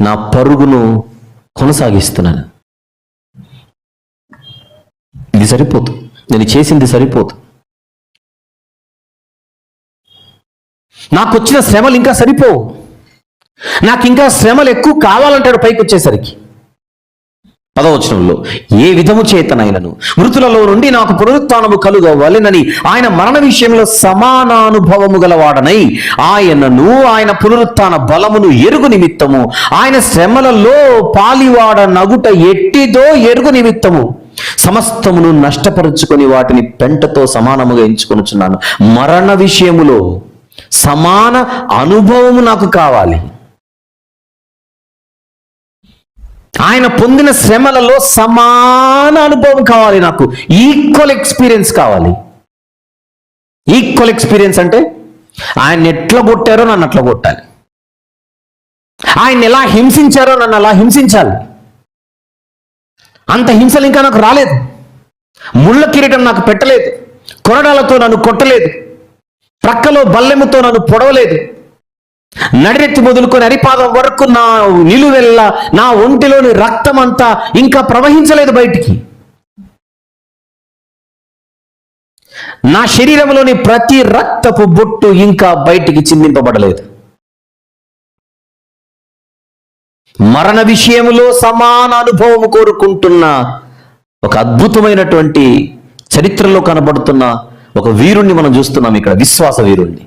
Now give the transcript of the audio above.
నా పరుగును కొనసాగిస్తున్నాను. ఇది సరిపోదు. నేను చేసింది సరిపోదు. నాకు వచ్చిన శ్రమలు ఇంకా సరిపోవు. నాకు ఇంకా శ్రమలు ఎక్కువ కావాలంటాడు పైకి వచ్చేసరికి పదవచనంలో ఏ విధము చేతనైనను? మృతులలో నుండి నాకు పునరుత్నము కలుగవలెనని ఆయన మరణ విషయంలో సమానానుభవము గలవాడనై ఆయనను ఆయన పునరుత్న బలమును ఎరుగు నిమిత్తము ఆయన శ్రమలలో పాలివాడ నగుట ఎట్టిదో ఎరుగు నిమిత్తము. సమస్తమును నష్టపరుచుకొని వాటిని పెంటతో సమానముగా ఎంచుకొనుచున్నాను. మరణ విషయములో సమాన అనుభవము నాకు కావాలి. ఆయన పొందిన శ్రమలలో సమాన అనుభవం కావాలి నాకు. ఈక్వల్ ఎక్స్పీరియన్స్ కావాలి. ఈక్వల్ ఎక్స్పీరియన్స్ అంటే ఆయన ఎట్లా కొట్టారో నన్ను అట్లా కొట్టాలి. ఆయన ఎలా హింసించారో నన్ను అలా హింసించాలి. అంత హింసలు ఇంకా నాకు రాలేదు. ముళ్ళ కిరీటం నాకు పెట్టలేదు. కొరడాలతో నన్ను కొట్టలేదు. ప్రక్కలో బల్లెముతో నన్ను పొడవలేదు. నడిరెత్తి మొదలుకొని అరిపాదం వరకు నా నిలువెల్ల నా ఒంటిలోని రక్తం అంతా ఇంకా ప్రవహించలేదు బయటికి. నా శరీరంలోని ప్రతి రక్తపు బొట్టు ఇంకా బయటికి చిందింపబడలేదు. మరణ విషయములో సమాన అనుభవము కోరుకుంటున్న ఒక అద్భుతమైనటువంటి చరిత్రలో కనబడుతున్న ఒక వీరుణ్ణి మనం చూస్తున్నాం ఇక్కడ విశ్వాస వీరుణ్ణి.